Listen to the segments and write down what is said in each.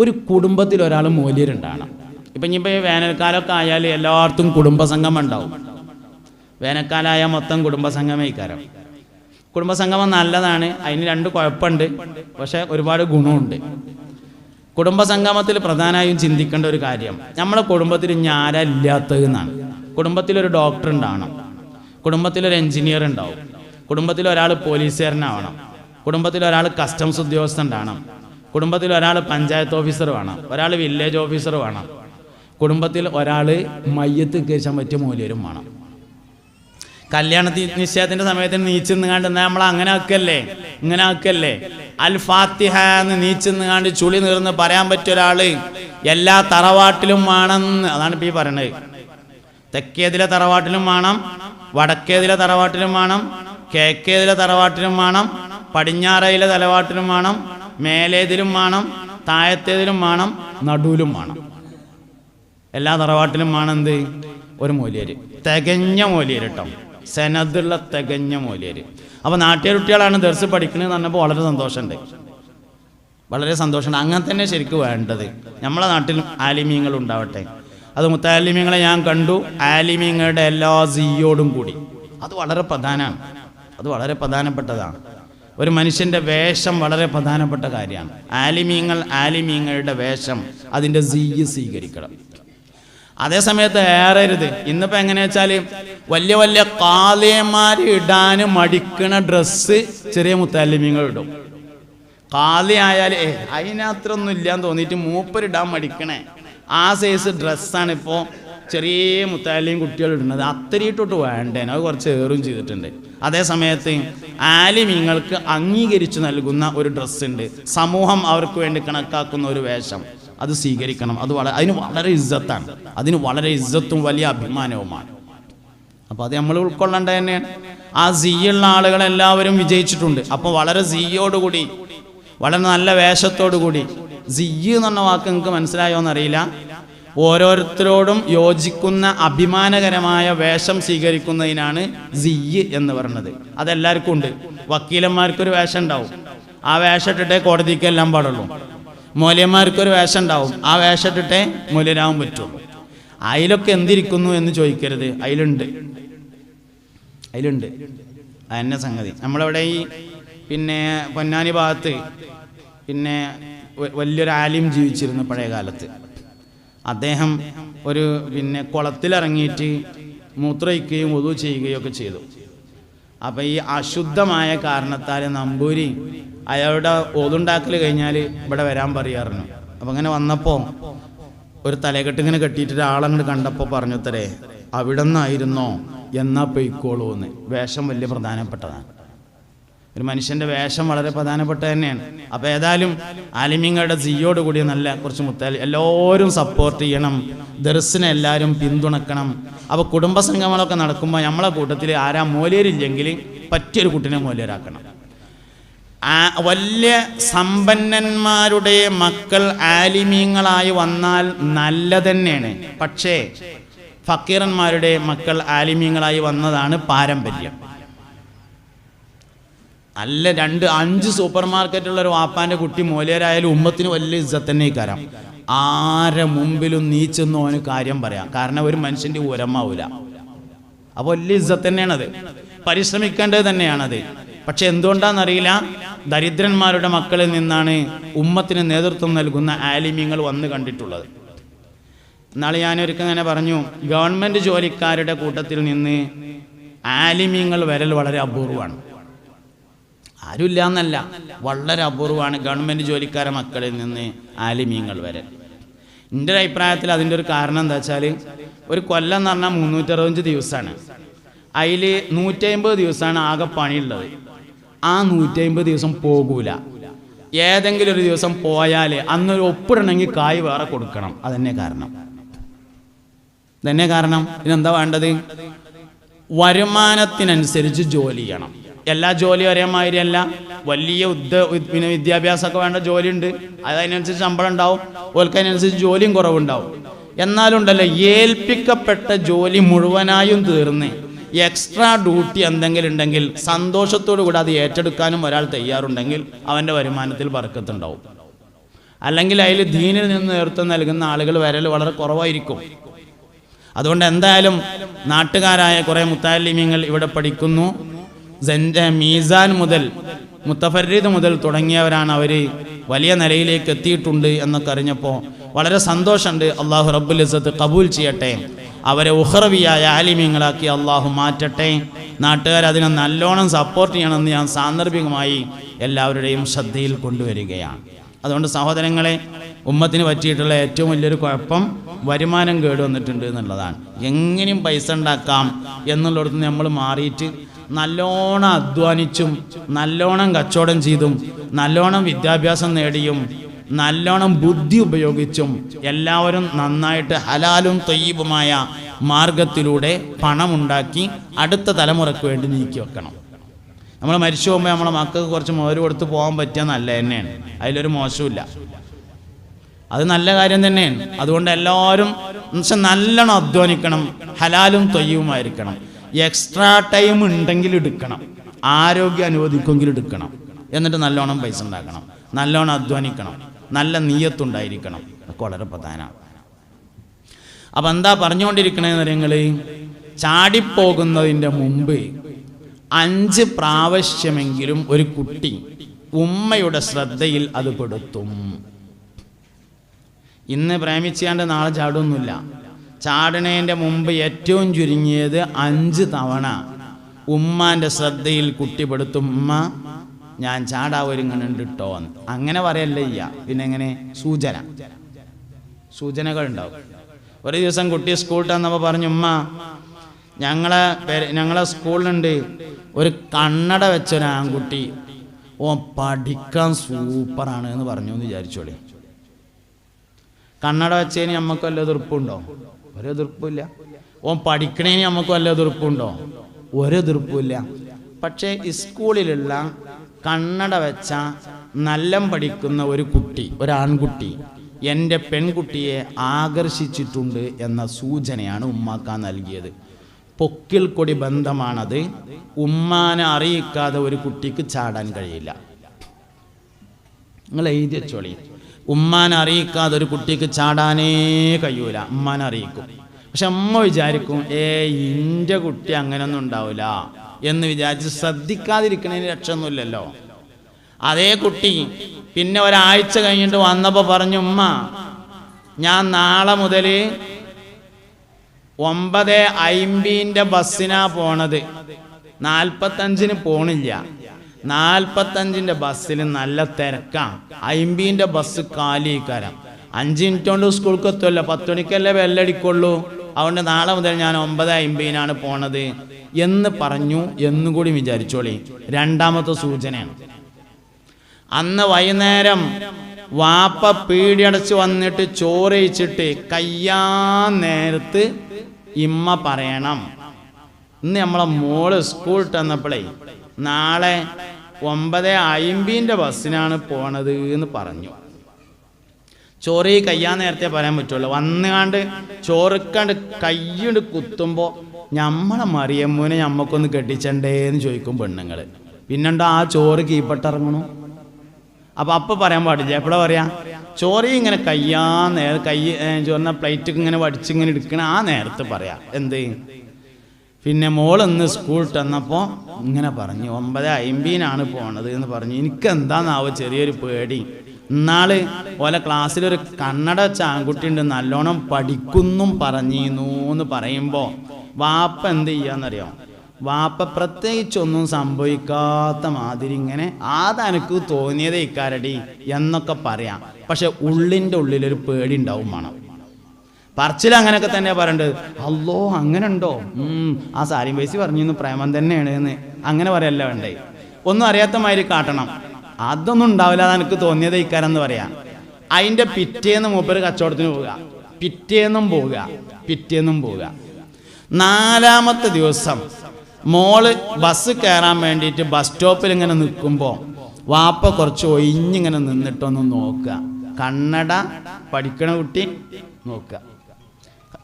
ഒരു കുടുംബത്തിൽ ഒരാൾ മൂല്യരുണ്ടാണ് ഇപ്പം ഇനിയിപ്പോൾ വേനൽക്കാലമൊക്കെ ആയാൽ എല്ലായിടത്തും കുടുംബസംഗമം ഉണ്ടാവും വേനൽക്കാലമായാൽ മൊത്തം കുടുംബസംഗമേക്കാരം കുടുംബസംഗമം നല്ലതാണ് അതിന് രണ്ട് കുഴപ്പമുണ്ട് പക്ഷേ ഒരുപാട് ഗുണമുണ്ട്. കുടുംബസംഗമത്തിൽ പ്രധാനമായും ചിന്തിക്കേണ്ട ഒരു കാര്യം നമ്മുടെ കുടുംബത്തിൽ ഞാരല്ലാത്തത് എന്നാണ്. കുടുംബത്തിലൊരു ഡോക്ടർ ഉണ്ടാവണം കുടുംബത്തിലൊരു എഞ്ചിനീയർ ഉണ്ടാവും കുടുംബത്തിൽ ഒരാൾ പോലീസുകാരനാവണം കുടുംബത്തിൽ ഒരാൾ കസ്റ്റംസ് ഉദ്യോഗസ്ഥൻ ഉണ്ടാവണം. കുടുംബത്തിൽ ഒരാൾ പഞ്ചായത്ത് ഓഫീസർ വേണം ഒരാൾ വില്ലേജ് ഓഫീസർ വേണം. കുടുംബത്തിൽ ഒരാൾ മയ്യത്ത് കയറ്റാൻ പറ്റിയ മൂല്യരും വേണം. കല്യാണ നിശ്ചയത്തിന്റെ സമയത്ത് നീച്ചു നിന്നുകാണ്ട് നമ്മൾ അങ്ങനെ ആക്കല്ലേ ഇങ്ങനെ ആക്കല്ലേ? അൽ ഫാത്തിഹ എന്ന് നീച്ചിന്നുകാണ്ട് ചുളി നീർന്ന് പറയാൻ പറ്റിയ ഒരാൾ എല്ലാ തറവാട്ടിലും വേണമെന്ന് അതാണ് ഇപ്പൊ ഈ പറയണത്. തെക്കേതിലെ തറവാട്ടിലും വേണം വടക്കേതിലെ തറവാട്ടിലും വേണം കിഴക്കേതിലെ തറവാട്ടിലും വേണം പടിഞ്ഞാറയിലെ തലവാട്ടിലും വേണം മേലേതിലും വേണം താഴത്തേതിലും വേണം നടുവിലും വേണം എല്ലാ തറവാട്ടിലും വേണം എന്ത്? ഒരു മൂല്യര്. തികഞ്ഞ മൂല്യര് കേട്ടോ സെനദുള്ള തികഞ്ഞ മൂല്യര്. അപ്പൊ നാട്ടിലെ കുട്ടികളാണ് ദർസ് എന്ന് പറഞ്ഞപ്പോൾ വളരെ സന്തോഷമുണ്ട് വളരെ സന്തോഷമുണ്ട് അങ്ങനെ തന്നെ ശരിക്കും വേണ്ടത്. നമ്മളെ നാട്ടിലും ആലിമീങ്ങൾ ഉണ്ടാവട്ടെ. അത് മുത്താലിമീങ്ങളെ ഞാൻ കണ്ടു. ആലിമീങ്ങളുടെ എല്ലാ സിയോടും കൂടി. അത് വളരെ പ്രധാനമാണ് അത് വളരെ പ്രധാനപ്പെട്ടതാണ്. ഒരു മനുഷ്യന്റെ വേഷം വളരെ പ്രധാനപ്പെട്ട കാര്യമാണ്. ആലിമീങ്ങൾ ആലിമീങ്ങളുടെ വേഷം അതിന്റെ സീയ് സ്വീകരിക്കണം. അതേ സമയത്ത് ഏറരുത്. ഇന്നിപ്പോ എങ്ങനെയാ വെച്ചാൽ വലിയ വലിയ കാളിയന്മാർ ഇടാൻ മടിക്കണ ഡ്രസ്സ് ചെറിയ മുത്താലിമീങ്ങൾ ഇടും. കാലി ആയാൽ ഏ അതിനത്രൊന്നും ഇല്ലാന്ന് തോന്നിയിട്ട് മൂപ്പരിടാൻ മടിക്കണേ. ആ സൈസ് ഡ്രസ്സാണ് ഇപ്പോൾ ചെറിയ മുത്താലിയും കുട്ടികൾ ഇടുന്നത് അത്രയിട്ടോട്ട് വേണ്ടേനോ. അത് കുറച്ച് ഏറും ചെയ്തിട്ടുണ്ട്. അതേ സമയത്ത് ആലിമീങ്ങൾക്ക് അംഗീകരിച്ചു നൽകുന്ന ഒരു ഡ്രസ്സുണ്ട്. സമൂഹം അവർക്ക് വേണ്ടി കണക്കാക്കുന്ന ഒരു വേഷം. അത് സ്വീകരിക്കണം. അത് വളരെ അതിന് വളരെ ഇജ്ജത്താണ് അതിന് വളരെ ഇജ്ജത്തും വലിയ അഭിമാനവുമാണ്. അപ്പോൾ അത് നമ്മൾ ഉൾക്കൊള്ളേണ്ടത് തന്നെയാണ്. ആ സിയുള്ള ആളുകളെല്ലാവരും വിജയിച്ചിട്ടുണ്ട്. അപ്പോൾ വളരെ സിയോടുകൂടി വളരെ നല്ല വേഷത്തോടു കൂടി സിയ്യ് എന്ന് പറഞ്ഞ വാക്ക് നിങ്ങൾക്ക് മനസ്സിലായോ എന്നറിയില്ല. ഓരോരുത്തരോടും യോജിക്കുന്ന അഭിമാനകരമായ വേഷം സ്വീകരിക്കുന്നതിനാണ് സിയ് എന്ന് പറഞ്ഞത് അതെല്ലാവർക്കും ഉണ്ട്. വക്കീലന്മാർക്കൊരു വേഷം ഉണ്ടാവും. ആ വേഷം ഇട്ടിട്ടേ കോടതിക്ക് എല്ലാം പാടുള്ളൂ. മൂല്യന്മാർക്കൊരു വേഷം ഉണ്ടാവും. ആ വേഷം ഇട്ടിട്ടേ മൂല്യരാവാൻ പറ്റുള്ളൂ അതിലൊക്കെ എന്തിരിക്കുന്നു എന്ന് ചോദിക്കരുത്. അതിലുണ്ട്. അതിലുണ്ട്. അതന്നെ സംഗതി. നമ്മളവിടെ ഈ പിന്നെ പൊന്നാനി ഭാഗത്ത് പിന്നെ വലിയൊരു ആലിം ജീവിച്ചിരുന്നു പഴയ കാലത്ത് അദ്ദേഹം ഒരു പിന്നെ കുളത്തിലിറങ്ങിയിട്ട് മൂത്രയിക്കുകയും ഒതു ചെയ്യുകയും ഒക്കെ ചെയ്തു. അപ്പം ഈ അശുദ്ധമായ കാരണത്താൽ നമ്പൂരി അയാളുടെ ഓതുണ്ടാക്കൽ കഴിഞ്ഞാൽ ഇവിടെ വരാൻ പറയാറുണ്ട്. അപ്പം അങ്ങനെ വന്നപ്പോൾ ഒരു തലകെട്ടിങ്ങനെ കെട്ടിയിട്ട് ഒരാളങ്ങോട്ട് കണ്ടപ്പോൾ പറഞ്ഞു തരേ അവിടെ നിന്നായിരുന്നോ എന്നാ പൊയ്ക്കോളൂ എന്ന് വേഷം വലിയ പ്രധാനപ്പെട്ടതാണ്. ഒരു മനുഷ്യന്റെ വേഷം വളരെ പ്രധാനപ്പെട്ട തന്നെയാണ്. അപ്പൊ ഏതായാലും ആലിമ്യങ്ങളുടെ ജിയോട് കൂടി നല്ല കുറച്ച് മുത്താലി എല്ലാവരും സപ്പോർട്ട് ചെയ്യണം. ദർസിനെ എല്ലാവരും പിന്തുണക്കണം. അപ്പൊ കുടുംബ സംഗമങ്ങളൊക്കെ നടക്കുമ്പോൾ നമ്മളെ കൂട്ടത്തിൽ ആരാ മൂലേരില്ലെങ്കിൽ പറ്റിയൊരു കുട്ടിനെ ആ വലിയ സമ്പന്നന്മാരുടെ മക്കൾ ആലിമീങ്ങളായി വന്നാൽ നല്ല തന്നെയാണ്. പക്ഷേ ഫക്കീറന്മാരുടെ മക്കൾ ആലിമീങ്ങളായി വന്നതാണ് പാരമ്പര്യം. നല്ല രണ്ട് അഞ്ച് സൂപ്പർ മാർക്കറ്റുള്ള ഒരു വാപ്പാന്റെ കുട്ടി മൂലയരായാലും ഉമ്മത്തിന് വലിയ ഇജ്ജത്ത് തന്നെ കരാം ആരെ മുമ്പിലും നീച്ചെന്ന് ഓന് കാര്യം പറയാം. കാരണം ഒരു മനുഷ്യന്റെ ഉരമാവൂല അപ്പൊ വലിയ ഇജ്ജത്ത് തന്നെയാണത് പരിശ്രമിക്കേണ്ടത് തന്നെയാണത്. പക്ഷെ എന്തുകൊണ്ടാണെന്നറിയില്ല ദരിദ്രന്മാരുടെ മക്കളിൽ നിന്നാണ് ഉമ്മത്തിന് നേതൃത്വം നൽകുന്ന ആലിമ്യങ്ങൾ വന്ന് കണ്ടിട്ടുള്ളത്. എന്നാൾ ഞാനൊരിക്കൽ ഇങ്ങനെ പറഞ്ഞു ഗവൺമെന്റ് ജോലിക്കാരുടെ കൂട്ടത്തിൽ നിന്ന് ആലിമ്യങ്ങൾ വരൽ വളരെ അപൂർവമാണ് ആരുമില്ല എന്നല്ല വളരെ അപൂർവമാണ് ഗവൺമെന്റ് ജോലിക്കാരെ മക്കളിൽ നിന്ന് ആലിമീങ്ങൾ വരെ. എന്റെ ഒരു അഭിപ്രായത്തിൽ അതിന്റെ ഒരു കാരണം എന്താ വെച്ചാൽ ഒരു കൊല്ലം എന്ന് പറഞ്ഞാൽ മുന്നൂറ്ററുപത്തഞ്ച് ദിവസമാണ് അതിൽ നൂറ്റമ്പത് ദിവസമാണ് ആകെ പണിയുള്ളത്. ആ നൂറ്റമ്പത് ദിവസം പോകൂല. ഏതെങ്കിലും ഒരു ദിവസം പോയാൽ അന്നൊരു ഒപ്പിടണമെങ്കിൽ കായ് വേറെ കൊടുക്കണം. അതന്നെ കാരണം. തന്നെ കാരണം. ഇതെന്താ വേണ്ടത്? വരുമാനത്തിനനുസരിച്ച് ജോലി ചെയ്യണം. എല്ലാ ജോലി ഒരേ മാതിരിയല്ല. വലിയ ഉദ്യ ഉദ് പിന്നെ വിദ്യാഭ്യാസമൊക്കെ വേണ്ട ജോലിയുണ്ട്. അതിനനുസരിച്ച് ശമ്പളം ഉണ്ടാവും. ഓൽക്കതിനനുസരിച്ച് ജോലിയും കുറവുണ്ടാവും. എന്നാലും ഉണ്ടല്ലോ ഏൽപ്പിക്കപ്പെട്ട ജോലി മുഴുവനായും തീർന്ന് എക്സ്ട്രാ ഡ്യൂട്ടി എന്തെങ്കിലും ഉണ്ടെങ്കിൽ സന്തോഷത്തോടു കൂടി അത് ഏറ്റെടുക്കാനും ഒരാൾ തയ്യാറുണ്ടെങ്കിൽ അവന്റെ വരുമാനത്തിൽ വറക്കത്തുണ്ടാവും അല്ലെങ്കിൽ അതിൽ ദീനിൽ നിന്ന് നേതൃത്വം നൽകുന്ന ആളുകൾ വരൽ വളരെ കുറവായിരിക്കും. അതുകൊണ്ട് എന്തായാലും നാട്ടുകാരായ കുറേ മുത്താലിമ്യങ്ങൾ ഇവിടെ പഠിക്കുന്നു. മീസാൻ മുതൽ മുത്തഫരീദ് മുതൽ തുടങ്ങിയവരാണ് അവർ വലിയ നിലയിലേക്ക് എത്തിയിട്ടുണ്ട് എന്നൊക്കെ അറിഞ്ഞപ്പോൾ വളരെ സന്തോഷമുണ്ട്. അള്ളാഹു റബ്ബുൽ ഇസത്ത് കബൂൽ ചെയ്യട്ടെ. അവരെ ഉഹ്റവിയായ ആലിമ്യങ്ങളാക്കി അള്ളാഹു മാറ്റട്ടെ. നാട്ടുകാർ അതിനെ നല്ലോണം സപ്പോർട്ട് ചെയ്യണമെന്ന് ഞാൻ സാന്ദർഭികമായി എല്ലാവരുടെയും ശ്രദ്ധയിൽ കൊണ്ടുവരികയാണ്. അതുകൊണ്ട് സഹോദരങ്ങളെ ഉമ്മത്തിന് പറ്റിയിട്ടുള്ള ഏറ്റവും വലിയൊരു കുഴപ്പം വരുമാനം കേടുവന്നിട്ടുണ്ട് എന്നുള്ളതാണ്. എങ്ങനെയും പൈസ ഉണ്ടാക്കാം എന്നുള്ളിടത്ത് നമ്മൾ മാറിയിട്ട് നല്ലോണം അധ്വാനിച്ചും നല്ലോണം കച്ചവടം ചെയ്തും നല്ലോണം വിദ്യാഭ്യാസം നേടിയും നല്ലോണം ബുദ്ധി ഉപയോഗിച്ചും എല്ലാവരും നന്നായിട്ട് ഹലാലും തൊയ്യബുമായ മാർഗത്തിലൂടെ പണമുണ്ടാക്കി അടുത്ത തലമുറയ്ക്ക് വേണ്ടി നീക്കി വെക്കണം. നമ്മൾ മരിച്ചു പോകുമ്പോൾ നമ്മളെ മക്കൾക്ക് കുറച്ച് മോര് കൊടുത്ത് പോകാൻ പറ്റിയ നല്ല തന്നെയാണ്. അതിലൊരു മോശമില്ല അത് നല്ല കാര്യം തന്നെയാണ്. അതുകൊണ്ട് എല്ലാവരും നല്ലോണം അധ്വാനിക്കണം ഹലാലും തൊയ്യവുമായിരിക്കണം എക്സ്ട്രാ ടൈം ഉണ്ടെങ്കിൽ എടുക്കണം. ആരോഗ്യം അനുവദിക്കുമെങ്കിൽ എടുക്കണം. എന്നിട്ട് നല്ലോണം പൈസ ഉണ്ടാക്കണം. നല്ലോണം അധ്വാനിക്കണം. നല്ല നീയത്തുണ്ടായിരിക്കണം. അതൊക്കെ വളരെ പ്രധാനമാണ്. അപ്പം എന്താ പറഞ്ഞുകൊണ്ടിരിക്കണേന്ന് നിങ്ങൾ ചാടിപ്പോകുന്നതിന്റെ മുമ്പ് അഞ്ച് പ്രാവശ്യമെങ്കിലും ഒരു കുട്ടി ഉമ്മയുടെ ശ്രദ്ധയിൽ അത് പെടുത്തും. ഇന്ന് പ്രേമിച്ചാണ്ട് നാളെ ചാടൊന്നുമില്ല ചാടണേന്റെ മുമ്പ് ഏറ്റവും ചുരുങ്ങിയത് അഞ്ച് തവണ. ഉമ്മാന്റെ ശ്രദ്ധയിൽ കുട്ടിപ്പെടുത്തും ഉമ്മ ഞാൻ ചാടാ ഒരുങ്ങണുണ്ട് കേട്ടോ എന്ന്. അങ്ങനെ പറയല്ലേ ഇയ്യ പിന്നെ എങ്ങനെ സൂചന. സൂചനകൾ ഉണ്ടാവും ഒരു ദിവസം കുട്ടി സ്കൂളിൽ വന്നപ്പോൾ പറഞ്ഞു ഉമ്മ ഞങ്ങളെ ഞങ്ങളെ സ്കൂളിലുണ്ട് ഒരു കണ്ണട വെച്ചൊരു ആൺകുട്ടി ഓ പഠിക്കാൻ സൂപ്പറാണ് എന്ന് പറഞ്ഞു എന്ന് വിചാരിച്ചോളി. കണ്ണട വെച്ചതിന് നമുക്ക് വല്ല എതിർപ്പുണ്ടോ? ഒരു എതിർപ്പില്ല ഓൻ പഠിക്കണേന് നമുക്ക് വല്ല എതിർപ്പുണ്ടോ? ഒരു എതിർപ്പില്ല പക്ഷേ സ്കൂളിലുള്ള കണ്ണട വെച്ച നല്ലം പഠിക്കുന്ന ഒരു കുട്ടി ഒരു ആൺകുട്ടി എന്റെ പെൺകുട്ടിയെ ആകർഷിച്ചിട്ടുണ്ട് എന്ന സൂചനയാണ് ഉമ്മാക്ക നൽകിയത്. പൊക്കിൽ കൊടി ബന്ധമാണത്. ഉമ്മാനെ അറിയിക്കാതെ ഒരു കുട്ടിക്ക് ചാടാൻ കഴിയില്ല. നിങ്ങൾ എഴുതി വെച്ചോളി. ഉമ്മാനെ അറിയിക്കാതെ ഒരു കുട്ടിക്ക് ചാടാനേ കഴിയൂല. ഉമ്മാനെ അറിയിക്കും. പക്ഷെ അമ്മ വിചാരിക്കും ഏ ഇന്റെ കുട്ടി അങ്ങനെയൊന്നും ഉണ്ടാവില്ല എന്ന് വിചാരിച്ച് ശ്രദ്ധിക്കാതിരിക്കണതിന് രക്ഷമൊന്നുമില്ലല്ലോ അതേ കുട്ടി പിന്നെ ഒരാഴ്ച കഴിഞ്ഞിട്ട് വന്നപ്പോൾ പറഞ്ഞു ഉമ്മ ഞാൻ നാളെ മുതൽ ഒമ്പത് അയിമ്പീന്റെ ബസ്സിനാ പോണത്. നാൽപ്പത്തഞ്ചിന് പോണില്ല. നാൽപ്പത്തഞ്ചിന്റെ ബസ്സിൽ നല്ല തിരക്കാണ്. അയിമ്പീന്റെ ബസ് കാലിക്കാരം. അഞ്ച് മിനിറ്റ് കൊണ്ട് സ്കൂൾക്ക് എത്തുമല്ലോ പത്ത് മണിക്കല്ലേ വെല്ലടിക്കുള്ളൂ അതുകൊണ്ട് നാളെ മുതൽ ഞാൻ ഒമ്പത് അയിമ്പീനാണ് പോണത്. എന്ന് പറഞ്ഞു എന്നും കൂടി വിചാരിച്ചോളി. രണ്ടാമത്തെ സൂചനയാണ്. അന്ന് വൈകുന്നേരം വാപ്പ പീടിയടച്ച് വന്നിട്ട് ചോറയിച്ചിട്ട് കയ്യാ നേരത്ത് ഇമ്മ പറയണം. ഇന്ന് നമ്മളെ മോൾ സ്കൂൾ തന്നപ്പോഴേ നാളെ ഒമ്പത് അയിമ്പീന്റെ ബസ്സിനാണ് പോണത് എന്ന് പറഞ്ഞു. ചോറ് കയ്യാൻ കയ്യാ നേരത്തെ പറയാൻ പറ്റുള്ളൂ. വന്നുകാണ്ട് ചോറുക്കാണ്ട് കയ്യുണ്ട് കുത്തുമ്പോൾ ഞമ്മളെ മറിയമ്മൂനെ ഞമ്മക്കൊന്ന് കെട്ടിച്ചണ്ടേ എന്ന് ചോദിക്കും പെണ്ണുങ്ങൾ പിന്നെണ്ടോ ആ ചോറ് കീപ്പട്ടിറങ്ങണു അപ്പൊ അപ്പൊ പറയാൻ പാടില്ല. എപ്പോഴാ പറയാ? ചോറി ഇങ്ങനെ കയ്യാ നേരം കൈ ചോറിന പ്ലേറ്റ് ഇങ്ങനെ വടിച്ചിങ്ങനെ എടുക്കണ ആ നേരത്തെ പറയാ. എന്ത്? പിന്നെ മോളൊന്ന് സ്കൂൾ തന്നപ്പോൾ ഇങ്ങനെ പറഞ്ഞു ഒമ്പത് അയിമ്പീനാണ് പോണത് എന്ന് പറഞ്ഞു. എനിക്ക് എന്താന്നാവോ ചെറിയൊരു പേടി. ഇന്നാൾ ഓലെ ക്ലാസ്സിലൊരു കണ്ണട ചാങ്കുട്ടി ഉണ്ട് നല്ലോണം പഠിക്കുന്നും പറഞ്ഞിരുന്നു എന്ന് പറയുമ്പോൾ വാപ്പ എന്ത് ചെയ്യാന്നറിയോ? വാപ്പ പ്രത്യേകിച്ചൊന്നും സംഭവിക്കാത്ത മാതിരി ഇങ്ങനെ ആതനക്ക് തോന്നിയത് ഇക്കാരടി എന്നൊക്കെ പറയാം. പക്ഷെ ഉള്ളിന്റെ ഉള്ളിലൊരു പേടി ഉണ്ടാവും വേണം. പറച്ചിൽ അങ്ങനെയൊക്കെ തന്നെ പറയണ്ടത്. അല്ലോ അങ്ങനെ ഉണ്ടോ ആ സാരി പൈസ പറഞ്ഞിരുന്നു പ്രേമം തന്നെയാണ് എന്ന് അങ്ങനെ പറയല്ല വേണ്ടേ. ഒന്നും അറിയാത്ത മാതിരി കാട്ടണം. അതൊന്നും ഉണ്ടാവില്ല അത് എനിക്ക് തോന്നിയത് ഇക്കാരെന്ന് പറയാം അതിന്റെ പിറ്റേന്ന് മൂപ്പര് കച്ചവടത്തിന് പോവുക. പിറ്റേന്നും പോവുക. പിറ്റേന്നും പോവുക. നാലാമത്തെ ദിവസം മോൾ ബസ് കയറാൻ വേണ്ടിയിട്ട് ബസ് സ്റ്റോപ്പിൽ ഇങ്ങനെ നിൽക്കുമ്പോൾ വാപ്പ കുറച്ച് ഒഴിഞ്ഞിങ്ങനെ നിന്നിട്ടൊന്ന് നോക്കുക. കണ്ണട പഠിക്കണ കുട്ടി നോക്കുക.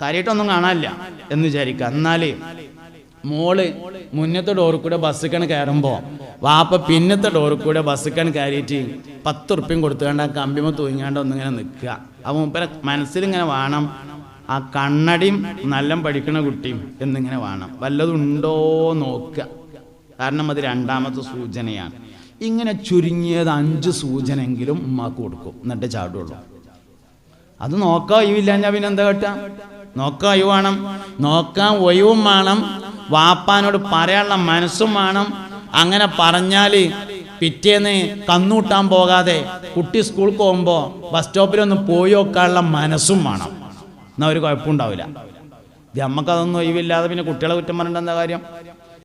കാര്യമായിട്ടൊന്നും കാണാനില്ല എന്ന് വിചാരിക്കുക. എന്നാലേ മോൾ മുന്നത്തെ ഡോറിൽ കൂടെ കണ് കയറുമ്പോൾ വാപ്പ പിന്നത്തെ ഡോറിൽ കൂടെ കണ് കയറിയിട്ട് പത്ത് ഉറുപ്പ്യം കൊടുത്തുകൊണ്ട് ആ കമ്പിമ തൂങ്ങാണ്ട് ഒന്നിങ്ങനെ നിൽക്കുക. അപ്പം മൂപ്പരെ മനസ്സിലിങ്ങനെ വേണം. ആ കണ്ണടിയും നല്ല പഠിക്കണ കുട്ടിയും എന്നിങ്ങനെ വേണം. വല്ലതുണ്ടോ നോക്കുക. കാരണം അത് രണ്ടാമത്തെ സൂചനയാണ്. ഇങ്ങനെ ചുരുങ്ങിയത് അഞ്ച് സൂചനെങ്കിലും ഉമ്മാക്ക് കൊടുക്കും. എന്നിട്ട് ചാടുള്ളൂ. അത് നോക്കാം ഇല്ല ഞാൻ പിന്നെ എന്താ കേട്ടാ? നോക്കാൻ ഒഴിവ് വേണം. നോക്കാൻ ഒഴിവും വേണം. വാപ്പാനോട് പറയാനുള്ള മനസ്സും വേണം. അങ്ങനെ പറഞ്ഞാൽ പിറ്റേന്ന് കന്നൂട്ടാൻ പോകാതെ കുട്ടി സ്കൂളിൽ പോകുമ്പോൾ ബസ് സ്റ്റോപ്പിലൊന്ന് പോയി നോക്കാനുള്ള മനസ്സും വേണം. എന്നാൽ ഒരു കുഴപ്പമുണ്ടാവില്ല. നമുക്കതൊന്നും ഒഴിവില്ലാതെ പിന്നെ കുട്ടികളെ കുറ്റം പറഞ്ഞിട്ട് എന്താ കാര്യം?